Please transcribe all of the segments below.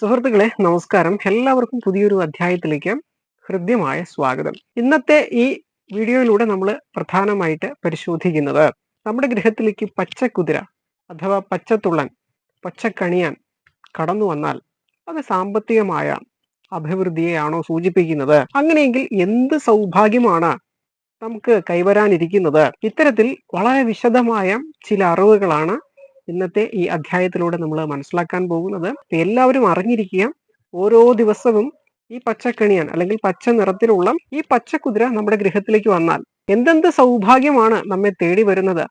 സുഹൃത്തുക്കളെ നമസ്കാരം. എല്ലാവർക്കും പുതിയൊരു അധ്യായത്തിലേക്ക് ഹൃദ്യമായ സ്വാഗതം. ഇന്നത്തെ ഈ വീഡിയോയിലൂടെ നമ്മൾ പ്രധാനമായിട്ട് പരിശോധിക്കുന്നത് നമ്മുടെ ഗൃഹത്തിലേക്ക് പച്ചക്കുതിര അഥവാ പച്ചത്തുള്ളൻ പച്ചക്കണിയാൻ കടന്നു വന്നാൽ അത് സാമ്പത്തികമായ അഭിവൃദ്ധിയെയാണോ സൂചിപ്പിക്കുന്നത്? അങ്ങനെയെങ്കിൽ എന്ത് സൗഭാഗ്യമാണ് നമുക്ക് കൈവരാനിരിക്കുന്നത്? ഇത്തരത്തിൽ വളരെ വിശദമായ ചില അറിവുകളാണ് ഇന്നത്തെ ഈ അധ്യായത്തിലൂടെ നമ്മൾ മനസ്സിലാക്കാൻ പോകുന്നത് എല്ലാവരും അറിഞ്ഞിരിക്കുക ഓരോ ദിവസവും ഈ പച്ചക്കണിയാൻ അല്ലെങ്കിൽ പച്ച നിറത്തിലുള്ള ഈ പച്ചക്കുതിര നമ്മുടെ ഗൃഹത്തിലേക്ക് വന്നാൽ എന്തെന്ത് സൗഭാഗ്യമാണ് നമ്മെ തേടി വരുന്നത്?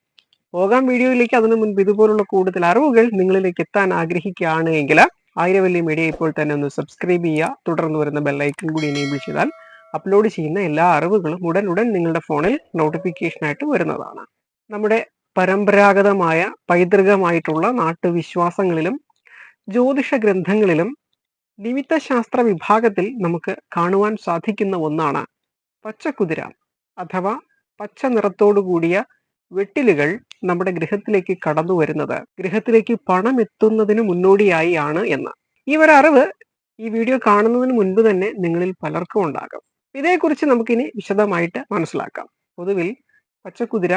പോകാം വീഡിയോയിലേക്ക്. അതിനു മുൻപ് ഇതുപോലുള്ള കൂടുതൽ അറിവുകൾ നിങ്ങളിലേക്ക് എത്താൻ ആഗ്രഹിക്കുകയാണ് എങ്കിൽ ആയിരവല്ലി മീഡിയ ഇപ്പോൾ തന്നെ ഒന്ന് സബ്സ്ക്രൈബ് ചെയ്യുക. തുടർന്ന് വരുന്ന ബെല്ലൈക്കൺ കൂടി എനേബിൾ ചെയ്താൽ അപ്ലോഡ് ചെയ്യുന്ന എല്ലാ അറിവുകളും ഉടൻ ഉടൻ നിങ്ങളുടെ ഫോണിൽ നോട്ടിഫിക്കേഷനായിട്ട് വരുന്നതാണ്. നമ്മുടെ പരമ്പരാഗതമായ പൈതൃകമായിട്ടുള്ള നാട്ടുവിശ്വാസങ്ങളിലും ജ്യോതിഷ ഗ്രന്ഥങ്ങളിലും നിമിത്തശാസ്ത്ര വിഭാഗത്തിൽ നമുക്ക് കാണുവാൻ സാധിക്കുന്ന ഒന്നാണ് പച്ചക്കുതിര അഥവാ പച്ച നിറത്തോടു കൂടിയ വെട്ടിലുകൾ നമ്മുടെ ഗൃഹത്തിലേക്ക് കടന്നു വരുന്നത് ഗൃഹത്തിലേക്ക് പണം എത്തുന്നതിന് മുന്നോടിയായി ആണ് എന്ന്. ഈ ഒരറിവ് ഈ വീഡിയോ കാണുന്നതിന് മുൻപ് തന്നെ നിങ്ങളിൽ പലർക്കും ഉണ്ടാകും. ഇതേക്കുറിച്ച് നമുക്കിനി വിശദമായിട്ട് മനസ്സിലാക്കാം. പൊതുവിൽ പച്ചക്കുതിര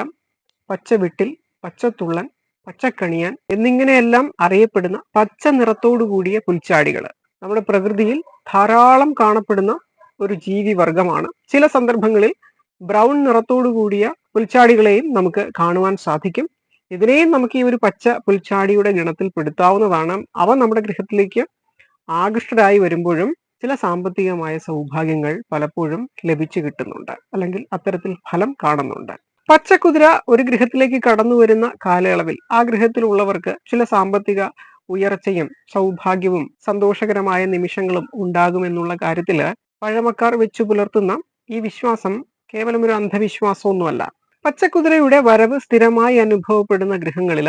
പച്ചവിട്ടിൽ പച്ചത്തുള്ളൻ പച്ചക്കണിയാൻ എന്നിങ്ങനെയെല്ലാം അറിയപ്പെടുന്ന പച്ച നിറത്തോടു കൂടിയ പുൽച്ചാടികൾ. നമ്മുടെ പ്രകൃതിയിൽ ധാരാളം കാണപ്പെടുന്ന ഒരു ജീവി വർഗമാണ് ചില സന്ദർഭങ്ങളിൽ ബ്രൗൺ നിറത്തോടു കൂടിയ പുൽച്ചാടികളെയും നമുക്ക് കാണുവാൻ സാധിക്കും. ഇതിനെയും നമുക്ക് ഈ ഒരു പച്ച പുൽച്ചാടിയുടെ ഗണത്തിൽ പെടുത്താവുന്നതാണ്. അവ നമ്മുടെ ഗൃഹത്തിലേക്ക് ആകൃഷ്ടരായി വരുമ്പോഴും ചില സാമ്പത്തികമായ സൗഭാഗ്യങ്ങൾ പലപ്പോഴും ലഭിച്ചു കിട്ടുന്നുണ്ട്. അല്ലെങ്കിൽ അത്തരത്തിൽ ഫലം കാണുന്നുണ്ട്. പച്ചക്കുതിര ഒരു ഗൃഹത്തിലേക്ക് കടന്നു വരുന്ന കാലയളവിൽ ആ ഗൃഹത്തിലുള്ളവർക്ക് ചില സാമ്പത്തിക ഉയർച്ചയും സൗഭാഗ്യവും സന്തോഷകരമായ നിമിഷങ്ങളും ഉണ്ടാകുമെന്നുള്ള കാര്യത്തിൽ പഴമക്കാർ വെച്ചു പുലർത്തുന്ന ഈ വിശ്വാസം കേവലം ഒരു അന്ധവിശ്വാസമൊന്നുമല്ല. പച്ചക്കുതിരയുടെ വരവ് സ്ഥിരമായി അനുഭവപ്പെടുന്ന ഗൃഹങ്ങളിൽ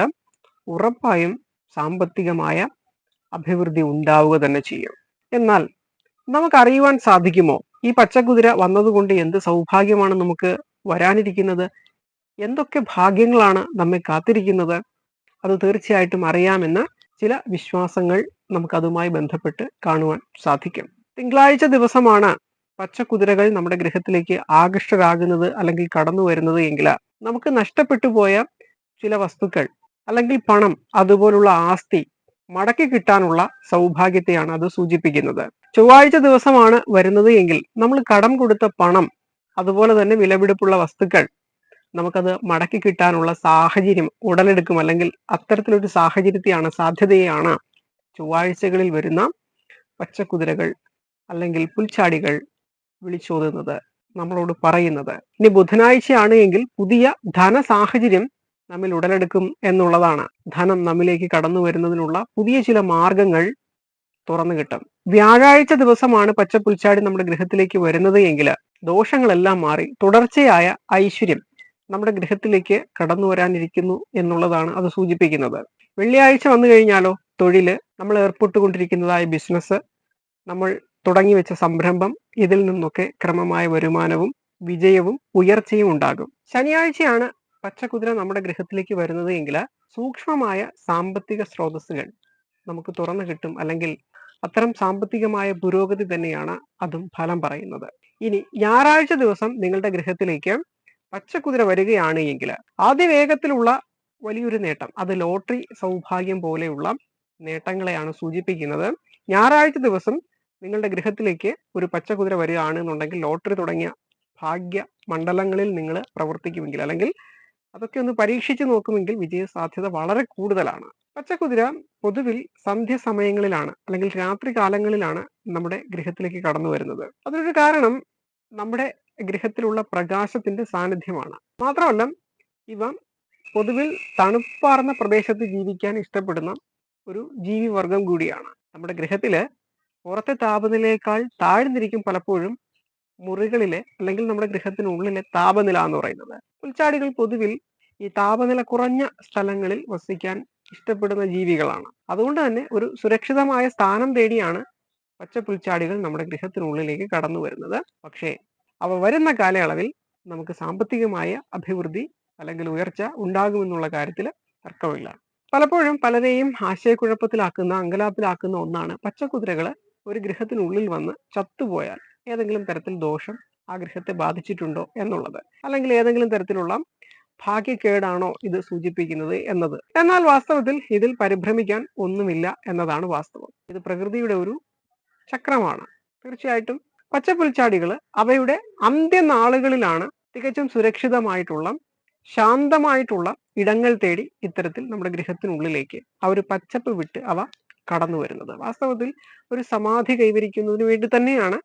ഉറപ്പായും സാമ്പത്തികമായ അഭിവൃദ്ധി ഉണ്ടാവുക തന്നെ ചെയ്യും. എന്നാൽ നമുക്കറിയുവാൻ സാധിക്കുമോ? ഈ പച്ചക്കുതിര വന്നതുകൊണ്ട് എന്ത് സൗഭാഗ്യമാണ് നമുക്ക് വരാനിരിക്കുന്നത്? എന്തൊക്കെ ഭാഗ്യങ്ങളാണ് നമ്മെ കാത്തിരിക്കുന്നത്? അത് തീർച്ചയായിട്ടും അറിയാമെന്ന് ചില വിശ്വാസങ്ങൾ നമുക്ക് അതുമായി ബന്ധപ്പെട്ട് കാണുവാൻ സാധിക്കും. തിങ്കളാഴ്ച ദിവസമാണ് പച്ചക്കുതിരകൾ നമ്മുടെ ഗൃഹത്തിലേക്ക് ആകർഷകരാകുന്നത് അല്ലെങ്കിൽ കടന്നു വരുന്നത് എങ്കിൽ നമുക്ക് നഷ്ടപ്പെട്ടു പോയ ചില വസ്തുക്കൾ അല്ലെങ്കിൽ പണം അതുപോലുള്ള ആസ്തി മടക്കി കിട്ടാനുള്ള സൗഭാഗ്യത്തെയാണ് അത് സൂചിപ്പിക്കുന്നത്. ചൊവ്വാഴ്ച ദിവസമാണ് വരുന്നത് എങ്കിൽ നമ്മൾ കടം കൊടുത്ത പണം അതുപോലെ തന്നെ വിലപിടിപ്പുള്ള വസ്തുക്കൾ നമുക്കത് മടക്കി കിട്ടാനുള്ള സാഹചര്യം ഉടലെടുക്കും. അല്ലെങ്കിൽ അത്തരത്തിലൊരു സാഹചര്യത്തെയാണ് സാധ്യതയാണ് ചൊവ്വാഴ്ചകളിൽ വരുന്ന പച്ചക്കുതിരകൾ അല്ലെങ്കിൽ പുൽച്ചാടികൾ വിളിച്ചോതുന്നത് നമ്മളോട് പറയുന്നത്. ഇനി ബുധനാഴ്ചയാണ് എങ്കിൽ പുതിയ ധന സാഹചര്യം നമ്മിൽ ഉടലെടുക്കും എന്നുള്ളതാണ്. ധനം നമ്മിലേക്ക് കടന്നു വരുന്നതിനുള്ള പുതിയ ചില മാർഗങ്ങൾ തുറന്നു കിട്ടും. വ്യാഴാഴ്ച ദിവസമാണ് പച്ച പുൽച്ചാടി നമ്മുടെ ഗൃഹത്തിലേക്ക് വരുന്നത് എങ്കിൽ ദോഷങ്ങളെല്ലാം മാറി തുടർച്ചയായ ഐശ്വര്യം നമ്മുടെ ഗ്രഹത്തിലേക്ക് കടന്നു വരാനിരിക്കുന്നു എന്നുള്ളതാണ് അത് സൂചിപ്പിക്കുന്നത്. വെള്ളിയാഴ്ച വന്നു കഴിഞ്ഞാലോ തൊഴിൽ നമ്മൾ ഏർപ്പെട്ടുകൊണ്ടിരിക്കുന്നതായ ബിസിനസ് നമ്മൾ തുടങ്ങി വെച്ച സംരംഭം ഇതിൽ നിന്നൊക്കെ ക്രമമായ വരുമാനവും വിജയവും ഉയർച്ചയും ഉണ്ടാകും. ശനിയാഴ്ചയാണ് പച്ചക്കുതിര നമ്മുടെ ഗ്രഹത്തിലേക്ക് വരുന്നത് എങ്കിൽ സൂക്ഷ്മമായ സാമ്പത്തിക സ്രോതസ്സുകൾ നമുക്ക് തുറന്നു കിട്ടും അല്ലെങ്കിൽ അത്തരം സാമ്പത്തികമായ പുരോഗതി തന്നെയാണ് അതും ഫലം പറയുന്നത്. ഇനി ഞായറാഴ്ച ദിവസം നിങ്ങളുടെ ഗൃഹത്തിലേക്ക് പച്ചക്കുതിര വരികയാണ് എങ്കിൽ ആദ്യ വേഗത്തിലുള്ള വലിയൊരു നേട്ടം അത് ലോട്ടറി സൗഭാഗ്യം പോലെയുള്ള നേട്ടങ്ങളെയാണ് സൂചിപ്പിക്കുന്നത്. ഞായറാഴ്ച ദിവസം നിങ്ങളുടെ ഗൃഹത്തിലേക്ക് ഒരു പച്ചക്കുതിര വരികയാണ് എന്നുണ്ടെങ്കിൽ ലോട്ടറി തുടങ്ങിയ ഭാഗ്യ മണ്ഡലങ്ങളിൽ നിങ്ങൾ പ്രവർത്തിക്കുമെങ്കിൽ അല്ലെങ്കിൽ അതൊക്കെ ഒന്ന് പരീക്ഷിച്ചു നോക്കുമെങ്കിൽ വിജയ സാധ്യത വളരെ കൂടുതലാണ്. പച്ചക്കുതിര പൊതുവിൽ സന്ധ്യ സമയങ്ങളിലാണ് അല്ലെങ്കിൽ രാത്രി കാലങ്ങളിലാണ് നമ്മുടെ ഗൃഹത്തിലേക്ക് കടന്നു വരുന്നത് അതിനൊരു കാരണം നമ്മുടെ ഗൃഹത്തിലുള്ള പ്രകാശത്തിന്റെ സാന്നിധ്യമാണ്. മാത്രമല്ല ഇവ പൊതുവിൽ തണുപ്പാർന്ന പ്രദേശത്ത് ജീവിക്കാൻ ഇഷ്ടപ്പെടുന്ന ഒരു ജീവി വർഗം കൂടിയാണ്. നമ്മുടെ ഗൃഹത്തിൽ പുറത്തെ താപനിലയേക്കാൾ താഴ്ന്നിരിക്കും പലപ്പോഴും മുറികളിലെ അല്ലെങ്കിൽ നമ്മുടെ ഗൃഹത്തിനുള്ളിലെ താപനില എന്ന് പറയുന്നത്. പുൽച്ചാടികൾ പൊതുവിൽ ഈ താപനില കുറഞ്ഞ സ്ഥലങ്ങളിൽ വസിക്കാൻ ഇഷ്ടപ്പെടുന്ന ജീവികളാണ്. അതുകൊണ്ട് തന്നെ ഒരു സുരക്ഷിതമായ സ്ഥാനം തേടിയാണ് പച്ച പുൽച്ചാടികൾ നമ്മുടെ ഗൃഹത്തിനുള്ളിലേക്ക് കടന്നു വരുന്നത് പക്ഷേ അവ വരുന്ന കാലയളവിൽ നമുക്ക് സാമ്പത്തികമായ അഭിവൃദ്ധി അല്ലെങ്കിൽ ഉയർച്ച ഉണ്ടാകുമെന്നുള്ള കാര്യത്തിൽ തർക്കമില്ല. പലപ്പോഴും പലരെയും ആശയക്കുഴപ്പത്തിലാക്കുന്ന അങ്കലാപ്പിലാക്കുന്ന ഒന്നാണ് പച്ചക്കുതിരകൾ ഒരു ഗൃഹത്തിനുള്ളിൽ വന്ന് ചത്തുപോയാൽ ഏതെങ്കിലും തരത്തിൽ ദോഷം ആ ഗൃഹത്തെ ബാധിച്ചിട്ടുണ്ടോ എന്നുള്ളത്. അല്ലെങ്കിൽ ഏതെങ്കിലും തരത്തിലുള്ള ഭാഗ്യക്കേടാണോ ഇത് സൂചിപ്പിക്കുന്നത് എന്നത്. എന്നാൽ വാസ്തവത്തിൽ ഇതിൽ പരിഭ്രമിക്കാൻ ഒന്നുമില്ല എന്നതാണ് വാസ്തവം. ഇത് പ്രകൃതിയുടെ ഒരു ചക്രമാണ്. തീർച്ചയായിട്ടും പച്ചപ്പുൽച്ചാടികൾ അവയുടെ അന്ത്യനാളുകളിലാണ് തികച്ചും സുരക്ഷിതമായിട്ടുള്ള ശാന്തമായിട്ടുള്ള ഇടങ്ങൾ തേടി ഇത്തരത്തിൽ നമ്മുടെ ഗൃഹത്തിനുള്ളിലേക്ക് ആ ഒരു പച്ചപ്പ് വിട്ട് അവ കടന്നു വരുന്നത്. വാസ്തവത്തിൽ ഒരു സമാധി കൈവരിക്കുന്നതിന് വേണ്ടി തന്നെയാണ്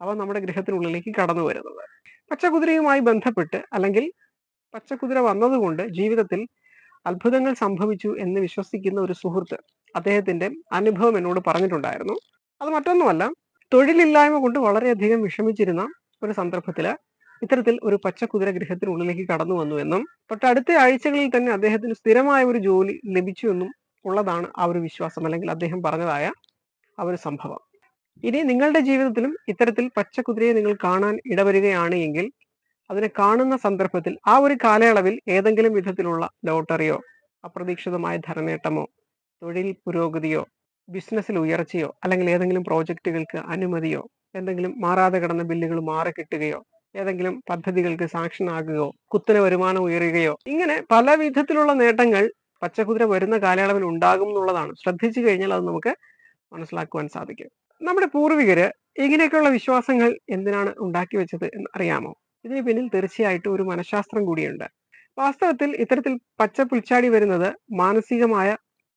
അവ നമ്മുടെ ഗൃഹത്തിനുള്ളിലേക്ക് കടന്നു വരുന്നത്. പച്ചക്കുതിരയുമായി ബന്ധപ്പെട്ട് അല്ലെങ്കിൽ പച്ചക്കുതിര വന്നതുകൊണ്ട് ജീവിതത്തിൽ അത്ഭുതങ്ങൾ സംഭവിച്ചു എന്ന് വിശ്വസിക്കുന്ന ഒരു സുഹൃത്ത് അദ്ദേഹത്തിന്റെ അനുഭവം എന്നോട് പറഞ്ഞിട്ടുണ്ടായിരുന്നു. അത് മറ്റൊന്നുമല്ല തൊഴിലില്ലായ്മ കൊണ്ട് വളരെയധികം വിഷമിച്ചിരുന്ന ഒരു സന്ദർഭത്തിൽ ഇത്തരത്തിൽ ഒരു പച്ചക്കുതിര ഗൃഹത്തിനുള്ളിലേക്ക് കടന്നു വന്നു എന്നും തൊട്ടടുത്ത ആഴ്ചകളിൽ തന്നെ അദ്ദേഹത്തിന് സ്ഥിരമായ ഒരു ജോലി ലഭിച്ചു എന്നും ഉള്ളതാണ് ആ ഒരു വിശ്വാസം അല്ലെങ്കിൽ അദ്ദേഹം പറഞ്ഞതായ ആ ഒരു സംഭവം. ഇനി നിങ്ങളുടെ ജീവിതത്തിലും ഇത്തരത്തിൽ പച്ചക്കുതിരയെ നിങ്ങൾ കാണാൻ ഇടവരികയാണ് എങ്കിൽ അതിനെ കാണുന്ന സന്ദർഭത്തിൽ ആ ഒരു കാലയളവിൽ ഏതെങ്കിലും വിധത്തിലുള്ള ലോട്ടറിയോ അപ്രതീക്ഷിതമായ ധനനേട്ടമോ തൊഴിൽ പുരോഗതിയോ ബിസിനസ്സിൽ ഉയർച്ചയോ അല്ലെങ്കിൽ ഏതെങ്കിലും പ്രോജക്റ്റുകൾക്ക് അനുമതിയോ എന്തെങ്കിലും മാറാതെ കിടന്ന ബില്ലുകൾ മാറി കിട്ടുകയോ ഏതെങ്കിലും പദ്ധതികൾക്ക് സാങ്ഷൻ ആകുകയോ കുത്തനെ വരുമാനം ഉയരുകയോ ഇങ്ങനെ പല വിധത്തിലുള്ള നേട്ടങ്ങൾ പച്ചക്കുതിര വരുന്ന കാലയളവിൽ ഉണ്ടാകും എന്നുള്ളതാണ്. ശ്രദ്ധിച്ചു കഴിഞ്ഞാൽ അത് നമുക്ക് മനസ്സിലാക്കുവാൻ സാധിക്കും. നമ്മുടെ പൂർവികര് ഇങ്ങനെയൊക്കെയുള്ള വിശ്വാസങ്ങൾ എന്തിനാണ് ഉണ്ടാക്കി വെച്ചത് എന്ന് അറിയാമോ? ഇതിന് പിന്നിൽ തീർച്ചയായിട്ടും ഒരു മനഃശാസ്ത്രം കൂടിയുണ്ട്. വാസ്തവത്തിൽ ഇത്തരത്തിൽ പച്ച പുൽച്ചാടി വരുന്നത് മാനസികമായ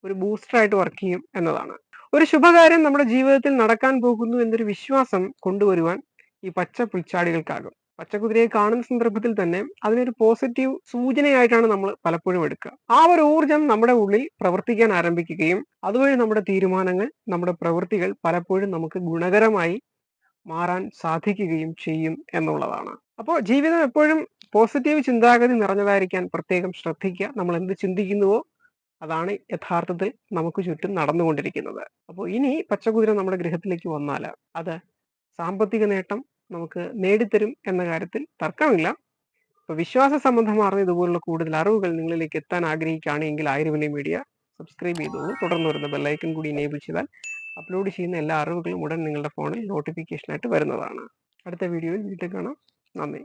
ഒരു ബൂസ്റ്ററായിട്ട് വർക്ക് ചെയ്യും എന്നതാണ്. ഒരു ശുഭകാര്യം നമ്മുടെ ജീവിതത്തിൽ നടക്കാൻ പോകുന്നു എന്നൊരു വിശ്വാസം കൊണ്ടുവരുവാൻ ഈ പച്ച പുൽച്ചാടികൾക്കാകും. പച്ചക്കുതിരയെ കാണുന്ന സന്ദർഭത്തിൽ തന്നെ അതിനൊരു പോസിറ്റീവ് സൂചനയായിട്ടാണ് നമ്മൾ പലപ്പോഴും എടുക്കുക. ആ ഒരു ഊർജം നമ്മുടെ ഉള്ളിൽ പ്രവർത്തിക്കാൻ ആരംഭിക്കുകയും അതുവഴി നമ്മുടെ തീരുമാനങ്ങൾ നമ്മുടെ പ്രവൃത്തികൾ പലപ്പോഴും നമുക്ക് ഗുണകരമായി മാറാൻ സാധിക്കുകയും ചെയ്യും എന്നുള്ളതാണ്. അപ്പോൾ ജീവിതം എപ്പോഴും പോസിറ്റീവ് ചിന്താഗതി നിറഞ്ഞതായിരിക്കാൻ പ്രത്യേകം ശ്രദ്ധിക്കുക. നമ്മൾ എന്ത് ചിന്തിക്കുന്നുവോ അതാണ് യഥാർത്ഥത്തിൽ നമുക്ക് ചുറ്റും നടന്നുകൊണ്ടിരിക്കുന്നത്. അപ്പോൾ ഇനി പച്ചക്കുതിര നമ്മുടെ ഗൃഹത്തിലേക്ക് വന്നാൽ അത് സാമ്പത്തിക നേട്ടം നമുക്ക് നേടിത്തരും എന്ന കാര്യത്തിൽ തർക്കമില്ല. അപ്പോൾ വിശ്വാസ സംബന്ധമാർന്ന ഇതുപോലുള്ള കൂടുതൽ അറിവുകൾ നിങ്ങളിലേക്ക് എത്താൻ ആഗ്രഹിക്കുകയാണെങ്കിൽ ആയുർവേദ മീഡിയ സബ്സ്ക്രൈബ് ചെയ്തോളൂ തുടർന്ന് വരുന്ന ബെല്ലൈക്കൺ കൂടി എനേബിൾ ചെയ്താൽ അപ്ലോഡ് ചെയ്യുന്ന എല്ലാ അറിവുകളും ഉടൻ നിങ്ങളുടെ ഫോണിൽ നോട്ടിഫിക്കേഷനായിട്ട് വരുന്നതാണ്. അടുത്ത വീഡിയോയിൽ വീട്ടിൽ കാണാം. നന്ദി.